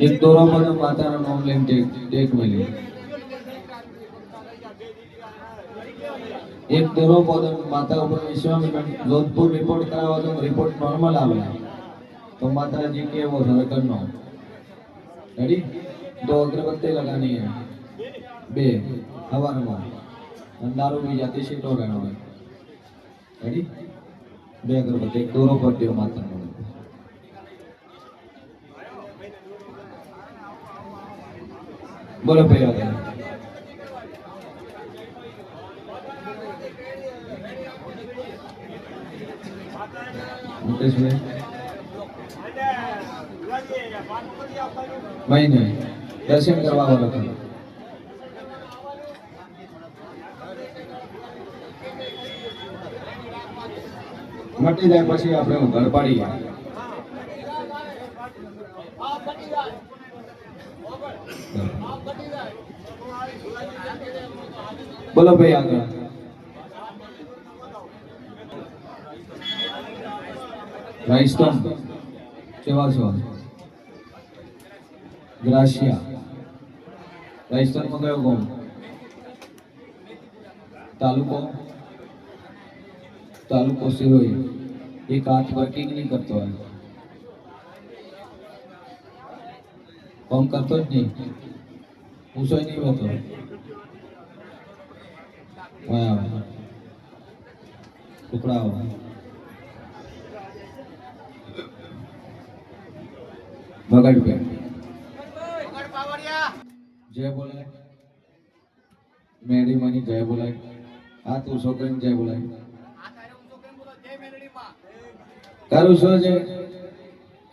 एक दौरा तो में तो माता का नाम लेंगे देख देख मिली एक दौरा में माता ऊपर विश्वास में जोधपुर रिपोर्ट करावा तो रिपोर्ट नॉर्मल आ गया तो माता जी के वो सरकार नो रेडी दो अग्रबत्ती लगानी है। बे, हवा नमा अंदारों की जाति से लोग हैं। હોય રેડી બે અગરબત્તી એક દોરો પર દો માતાનો બોલો પહેલા મુકેશભાઈ ભાઈ નહીં દર્શન કરવા વાળો ખરો મટી જાય પછી આપણે ઘર પાડીએ બોલો ભાઈ આગળ. રાઈસ્ટોન કેવા છો? ગ્રાશિયા રાઈસ્ટોનમાં કયો ગામ તાલુકો? તાલુકો સિરોઈ. હાથ વર્કિંગ નહીં કરતો હોય. કામ કરતો જ નહીં. પૂછો નહીં હોતો ટુકડાઓ બગડ પે જય બોલાય. મેરી મની જય બોલાય. આ તું છોકરીને જય બોલાય. કરું શું છે?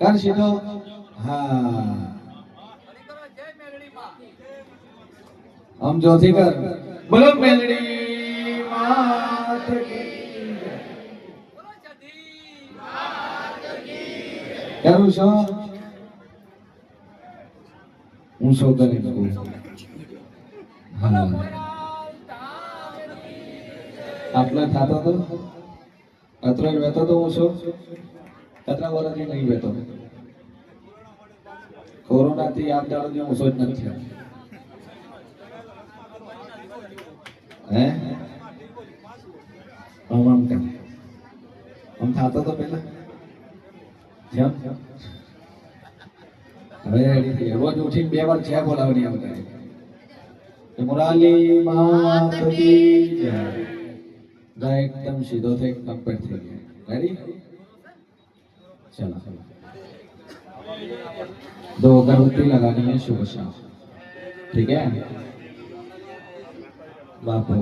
કાર સીધો હા. આમ જોથી કર. બોલો મેલડી માત કી. જય. શું? હું શું કરી શકું? હા. આટલા થતો તો? અત્રે વહેતો તો હું છું. કેટલા વર્ષથી નહીં વહેતો. કોરોનાથી આમ દાડો હું જ નથી હે? આમ આમ કેમ? આમ થતો તો પેલા જેમ? હવે રોજ ઉઠીને બે વાર છે બોલાવવાની આવતા મુરાલી માત જય એકદમ સીધો થઈ કમ્પ્લીટ થઈ ગયો રેડી चलो दो अगरबत्ती लगानी है शुभ शाम ठीक है बापू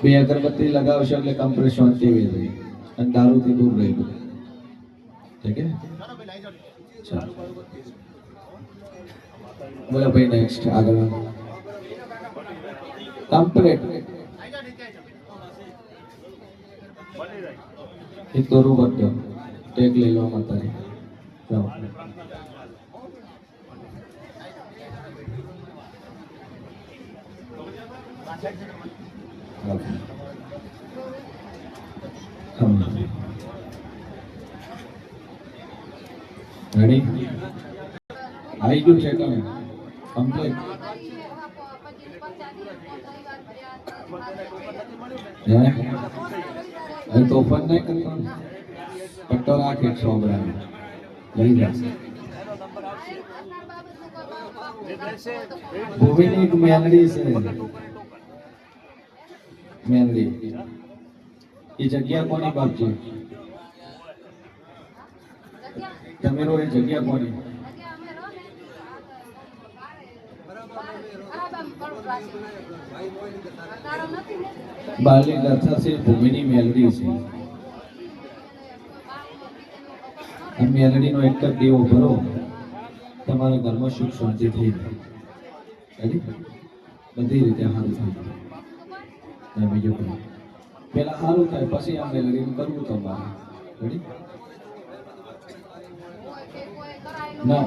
બે અગરબત્તી લગાવશો એટલે કમ્પ્લીટ શાંતિ વહી રહી અને દારૂથી દૂર રહેવું ઠીક હે ચાલો બોલો ભાઈ નેક્સ્ટ આગળ. કમ્પ્લીટ એક રૂબર દો ટેક લઈ લો માતાજી જાઓ. જાઓ. રેડી આવી ગયું છે તમે. કમ્પ્લીટ હે? તોફાન નહીં કરવાનું? પટ્ટો રાખે એકસો ગ્રામ લઈ એક મેલડી છે. મેલડી. એ જગ્યા કોની બાપજી તમે રો એ જગ્યા કોની? બાલી ગાથા છે ભૂમિની મેલડી છે. આ મેલડીનો એક જ દેવો ભરો, તમારા ઘરમાં સુખ શાંતિ થઈ જાય? બધી રીતે સારું થાય બીજું કંઈ પેલા સારું થાય, પછી આ મેલડીનું કરવું તમારે. Ready? ના,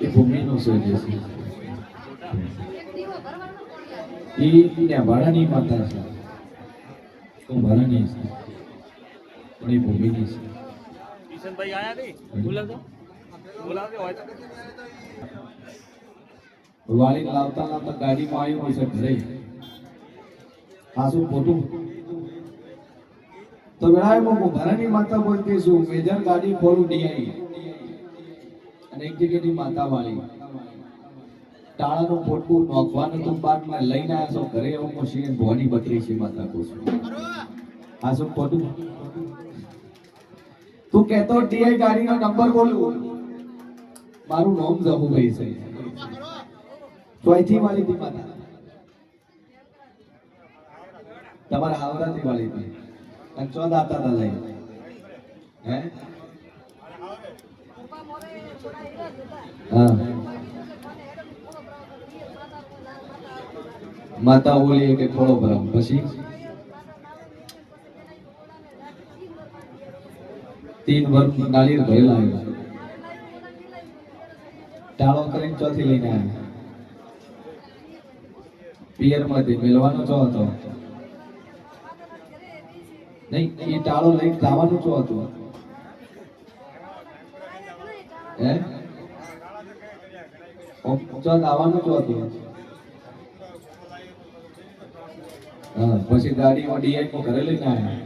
એ ભૂમિનો છે જે છે. એ ત્યાં ભાડાની માતા છે. તો ભાડાની છે? પણ એ ભૂમિની છે. કિશનભાઈ આયા નહીં? બોલાવજો. બોલાવજો હોય તો. વાળી લાવતા લાવતા ગાડીમાં આવ્યું હશે ઘરે. ખાસું ખોટું? તો વેળાએ હું માતા બોલતી છું મેજર ગાડી ખોલું ડીઆઈ અને એક જગ્યાની માતા વાળી ટાળાનું પોટકું નોખવાનું તું બાટમાં લઈને આવ્યા છો. ઘરે હું મશીન ભોની બત્રી છે માતા કહું છું આ શું ખોટું તું કહેતો ટીઆઈ ગાડીનો નંબર બોલું મારું નામ જહુભાઈ છે. ચોથી વાળી હતી માતા તમારા હાવરાથી વાળી હતી અને ચોદ આતા હતા લઈ. હે? હા. માતા ઓલી કે ખોળો ભરાવ પછી તીન વર્ષ નાળિયેર ભરેલા આવ્યા. ટાળો કરીને ચોથી લઈને આવ્યા. પિયરમાંથી મેળવાનો ચો હતો. નહીં, એ ટાળો લઈને જવાનું ચો હતું. હે? ચો આવવાનું ચો હતું હા પછી ગાડીમાં ડીઆઈ માં ઘરે લઈને આવ્યા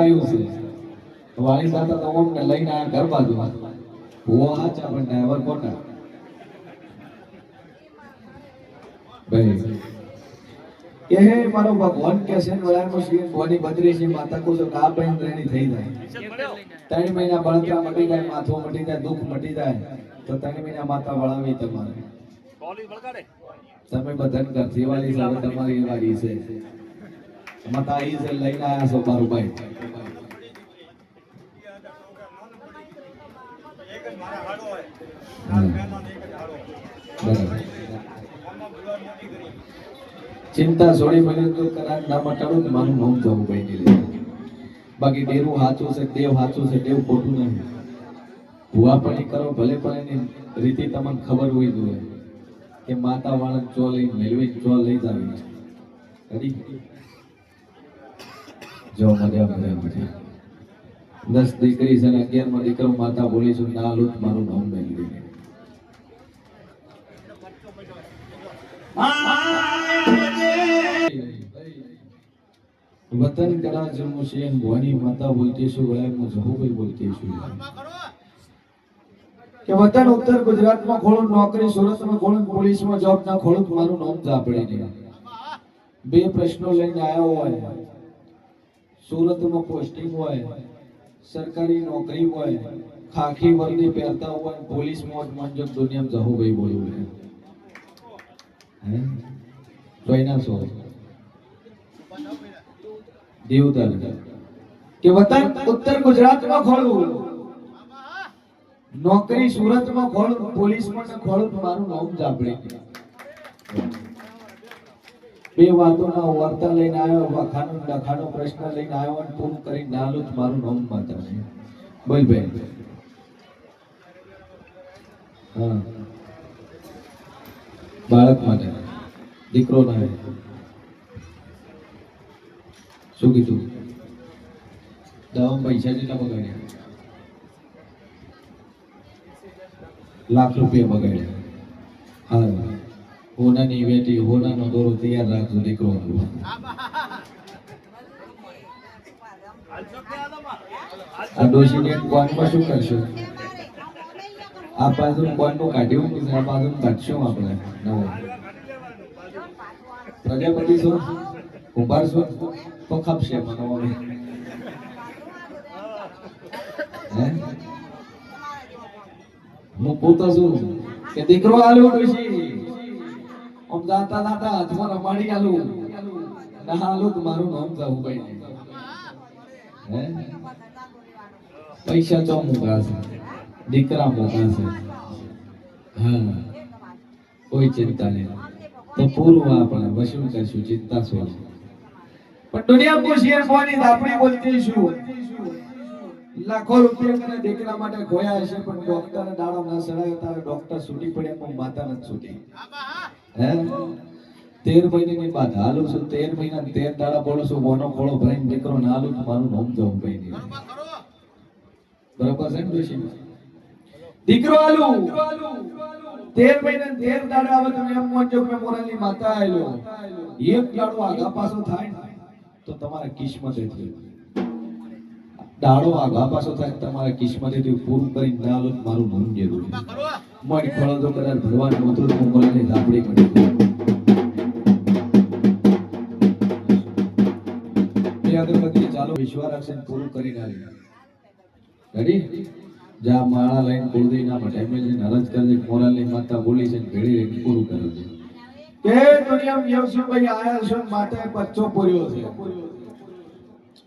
આવ્યું છે. વાણી સાથે તો લઈને આયા ઘર બાજુ. હુઓ હાચા પણ ડ્રાઈવર ભાઈ કે હે મારો ભગવાન કે છે વળાનો શ્રી ભવાની બદરી છે, માતા કો જો કા બહેન રેણી થઈ જાય. ત્રણ મહિના બળતરા મટી જાય, માથું મટી જાય, દુઃખ મટી જાય, તો ત્રણ મહિના માતા વળાવી તમારે. તમે બધન કર દિવાળી સામે તમારી વાળી છે. માતા ઈ છે, લઈને આયા છો મારું ભાઈ. બરાબર. ચિંતા છોડી મને તો કરાર ના મટાડો તો મારું નામ જવું ભાઈ ગયું બાકી દેવું સાચું છે, દેવ સાચું છે, દેવ ખોટું નહીં. ભૂવા પણ કરો, ભલે પણ એની રીતે તમને ખબર હોય જોઈએ કે માતા વાળા ચો લઈ મેળવી ચો લઈ જ કરી જો મજા મજા મજા. દસ દીકરી છે ને, અગિયારમાં દીકરો માતા બોલી છું, ના લુત મારું નામ મેળવી વતન કરા જમુ છે ભવાની માતા બોલતી છું હું જહુભાઈ બોલતી છું. કે વતન ઉત્તર ગુજરાતમાં ખોલું નોકરી સુરતમાં ખોલું પોલીસમાં જોબ ના ખોલું મારું નામ જાપડે નહીં બે પ્રશ્નો લઈને આવ્યો હોય. સુરતમાં પોસ્ટિંગ હોય, સરકારી નોકરી હોય, ખાખી વર્દી પહેરતા હોય, પોલીસ મોટ મંજબ દુનિયામાં જહુભાઈ બોલવું હે? એના છો દેવદર કે વતન ઉત્તર ગુજરાતમાં ખોલવું નોકરી સુરતમાં ખોલું પોલીસમાં ને ખોલું મારું નામ જાપડે બે વાતોના વાર્તા લઈને આવ્યો વખાનો ડખાનો પ્રશ્ન લઈને આવ્યો અને પૂરું કરીને નાલું જ મારું નામ માતા છે. બોલ બેન બાળક માટે. દીકરો ના શું કીધું? દવા પૈસા કેટલા બગાડ્યા? લાખ રૂપિયા બગાડ્યા. હા હોનાની વેટી, હોનાનો દોરો તૈયાર રાખજો, દીકરો આ ડોશીને કોનમાં શું કરશો? આ બાજુ કોનનું કાઢ્યું આ બાજુ કાઢશું આપણે. નવો. તો ખપશે મને હવે હે પોતો છું કે દીકરો આલું ડોશી આમ જાતા જાતા હાથમાં રમાડી આલું ના આલું તો મારું નામ હે પૈસા ચો મૂકા દીકરા મૂકા હા કોઈ ચિંતા નહીં તો પૂરું આપણે વસૂલ કરશું ચિંતા શું? પણ દુનિયા પૂછીએ કોની આપણી બોલતી શું લાખો રૂપિયા દીકરા માટે ખોયા હશે, પણ ડોક્ટર દાડો ના સડાયો, તારે ડોક્ટર છૂટી પડ્યા, પણ માતા નથી છૂટી. હે? તેર મહિનાની બાદ હાલું છું, તેર મહિના તેર દાડા બોલું છું, મોનો ખોળો ભરાઈને દીકરો ના હાલું મારું નામ જવું ભાઈ બરોબર છે ને? દીકરો હાલું. તેર મહિના તેર દાડા આવે તમે એમ મોજો કે મોરાની માતા આવેલો એક દાડો આગા પાછો થાય તો તમારા કિસ્મતે થયું દાડો આગા પાછો થાય તમારા કિસ્મતે થયું પૂરું કરી ના લો મારું મન જરૂર મળી ફળો કદાચ ભગવાન ઉતરો તો મોરાની ધાબળી અગરબત્તી ચાલો વિશ્વા રાખશે ને પૂરું કરી નાખી રેડી જા માળા લઈને કુળદેવી ના માટે એમએલએ ને અરજ કરી મોરાલની માતા બોલી છે ને ભેળી રહીને પૂરું કર્યું છે કે દુનિયામાં યવસુભાઈ આયા છો માટે બચ્ચો પૂર્યો છે.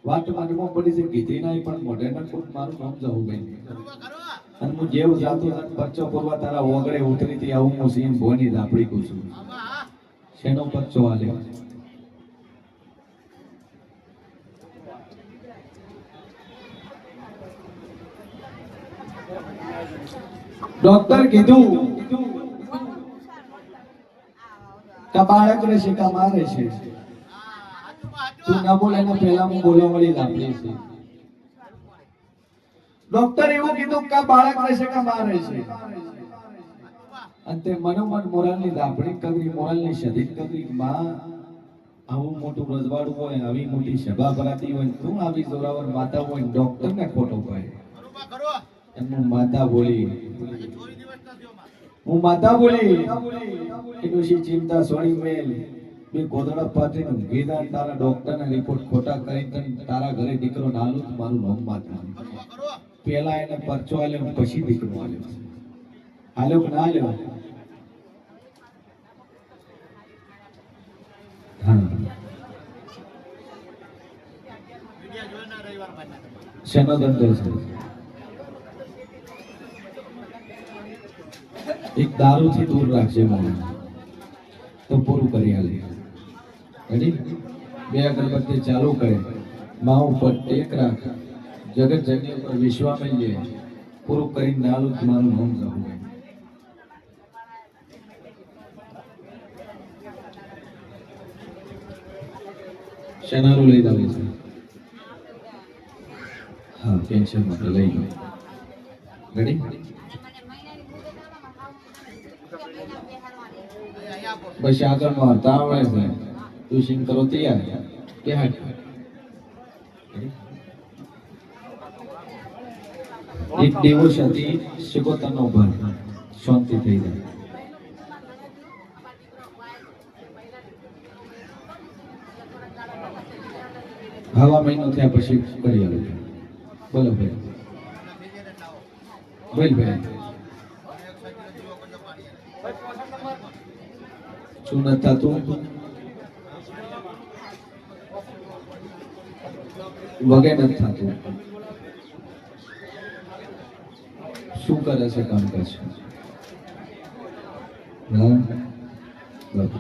વાત માનવામાં પડી છે, કીધી નહીં, પણ મોઢે ના કોણ મારું નામ જવું ભાઈ અને હું જેવ જાતો બચ્ચો પૂરવા તારા ઓગળે ઉતરી થી આવું હું સીમ ભોની ધાપડી કું છું. શેનો બચ્ચો આલે ડોક્ટર કીધું કે બાળકને શિકા મારે છે. તું ના બોલે ને પહેલા હું બોલવા વાળી લાગણી છે. ડોક્ટર એવું કીધું કે આ બાળકને શિકા મારે છે. અને તે મનોમન મોરાલની દાપણી કગરી મોરાલની શધીન કગરી માં આવું મોટું રજવાડું હોય, આવી મોટી સભા ભરાતી હોય, તું આવી જોરાવર માતા હોય ડોક્ટર ને ખોટો કહે. એમનું માતા બોલી હું માતા બોલી ડોશી ચિંતા સોણી મેલ. બે ગોદડા પાથરી ઊંઘીદાર તારા ડોક્ટરના રિપોર્ટ ખોટા કરી તને તારા ઘરે દીકરો નાલું તો મારું નામ માતા પેલા એને પરચો આલ્યો પછી દીકરો આલ્યો. આલ્યો કે ના આલ્યો? શેનો ધંધો છે? એક દારૂથી દૂર રાખજે મને. તો પૂરું કરી આલે. રેડી બે અગરબત્તી ચાલુ કરે. મા ઉપર ટેક રાખ. જગત જગની ઉપર વિશ્વામય પૂરું કરી નાલું મારું નામ જવું શેનારું લઈ આવે છે હા પેન્શન માટે લઈ જાઓ. રેડી બસ આગળ મારતા આવડે છે તું સિંગ કરો તૈયાર. કે હાટ એક devotionથી શિકોતરનો ભર શાંતિ થઈ જાય. હવા મહિનો થયા પછી કરી આલો બોલો ભાઈ. બોલ ભાઈ. શું નથી થતું વગે નથી થતું. શું કરે છે કામ કરે બરાબર.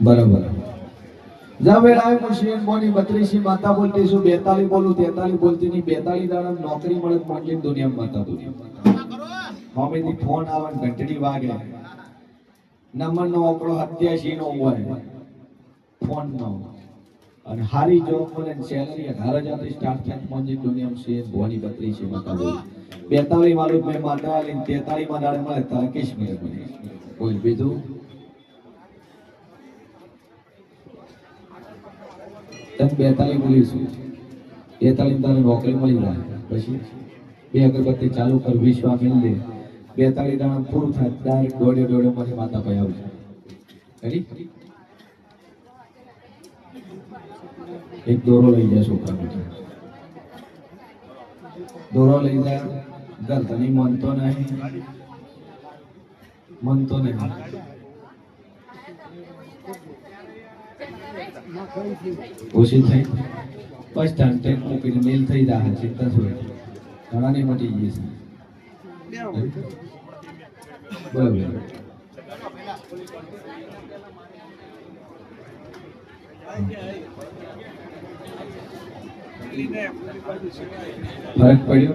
બરાબર. જા વેળ આવે પછી બોની બત્રીસી માતા બોલતી શું બેતાલી બોલું, તેતાલી બોલતી નહીં, બેતાલી દાડા નોકરી મળે તો દુનિયામાં માતા દુનિયા મમ્મીથી ફોન આવે ઘંટડી વાગે. નંબર નો ઓકળો સત્યાસી નો હોય. ફોન નો. અને હારી જોબ મળે સેલરી અઢાર હજારથી સ્ટાર્ટ થાય પહોંચી દુનિયામાં છે ભોની છે માતા બોલી. બેતાળી વાળું મેં માતા વાળી તેતાળી માં દાડે મળે તારે કાશ્મીર મળે બોલ બીજું? તમે બેતાળી બોલીશું. બેતાળી તારે નોકરી મળી જાય. પછી? બે અગરબત્તી ચાલુ કર વિશ્વા દે બેતાલી દાણા પૂરું થાય, ડાયરેક્ટ દોડે દોડે મારી માતા ભાઈ આવશે રેડી એક દોરો લઈ જાય છોકરા દોરો લઈ જાય. ગરદની મનતો નહીં. મનતો નહીં. ઓછી થઈ. પછી ટેન્ટ મૂકીને મેલ થઈ જાય ચિંતા છોડે ઘણાની મટી ગઈ છે. ફરક પડ્યો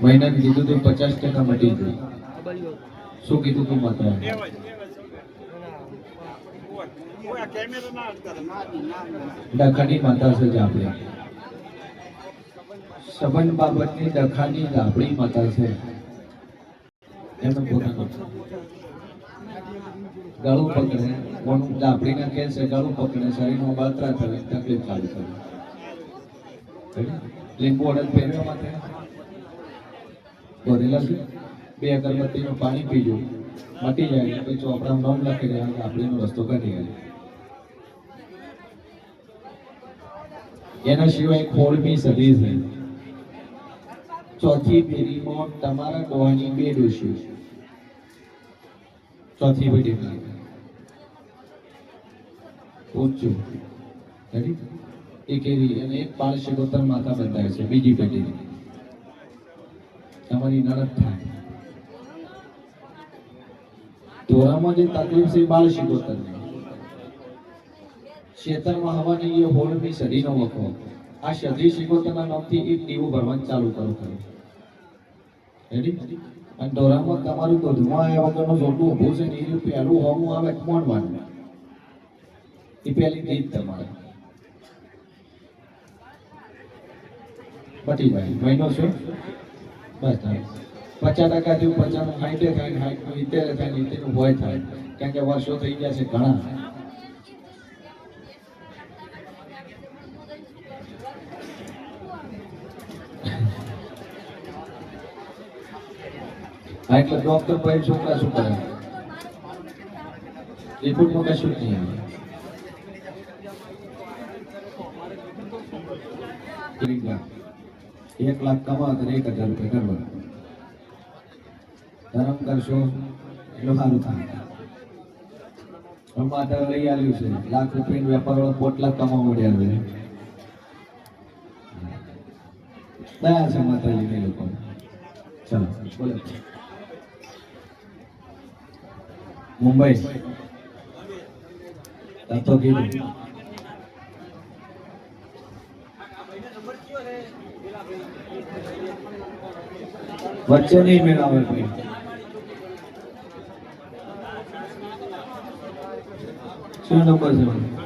મહિના કીધું તો પચાસ ટકા મટી ગયું. શું કીધું તું માત્ર કેમેરા ના દખાની માતા છે જ આપણે સંબંધ બાબતની દખાની આપણી માતા છે. એમને પોતાનું ગળું પકડે. કોણ દાપડીના કેસ છે ગળું પકડે શરીરમાં બળતરા થવી તકલીફ ચાલુ થવી લીંબુ અડદ પહેર્યો માટે બોધેલા છે. બે અગરબત્તીનું પાણી પીજો મટી જાય. પછી ચોપડામાં નામ લખી જાય આપણીનો રસ્તો કાઢી જાય એના સિવાય ખોળમી સદી છે. ચોથી પેઢીમાં તમારા ડોહાની બે ડોશીઓ છે. ચોથી પેઢીમાં પૂછજો એક એવી અને એક બાળ માતા બંધાય છે, બીજી પેઢીની તમારી નરદ થાય. ધોરામાં જે તકલીફ છે એ બાળ શિકોતરની. ખેતરમાં હવાની એ હોળની સઢીનો વખો. આ સઢી શિકોતરના નામથી એક દીવું ભરવાનું ચાલુ કરો કરો રેડી અને ઢોરામાં તમારું દૂધમાં આવ્યા વગરનું જોડું ઊભું છે ને એ પહેલું હોમું આવે મોણવાનું એ પહેલી રીત તમારે. જાય મહિનો છે? બસ થાય પચાસ ટકા જેવું પચાસનું સાઠે થાય ને સાઠનું ઇત્તેર થાય ઇત્તેરનું ભય થાય. કારણ કે વર્ષો થઈ ગયા છે ઘણા. હા, એટલે ડોક્ટર ભાઈ છોકરા શું કરે રિપોર્ટમાં કશું જ નહીં આવે. એક લાખ કમાવો તો એક હજાર રૂપિયા કરવા. ધર્મ કરશો એટલું સારું થાય. ટમાટર લઈ આવ્યું છે. લાખ રૂપિયાનો વેપાર વાળો પોટલા કમાવા મળ્યા છે. દયા છે માતાજીને લોકો? ચાલો, બોલો. મુંબઈ. તો કીધું વચ્ચે નહીં મેળાવે કોઈ શું નંબર છે?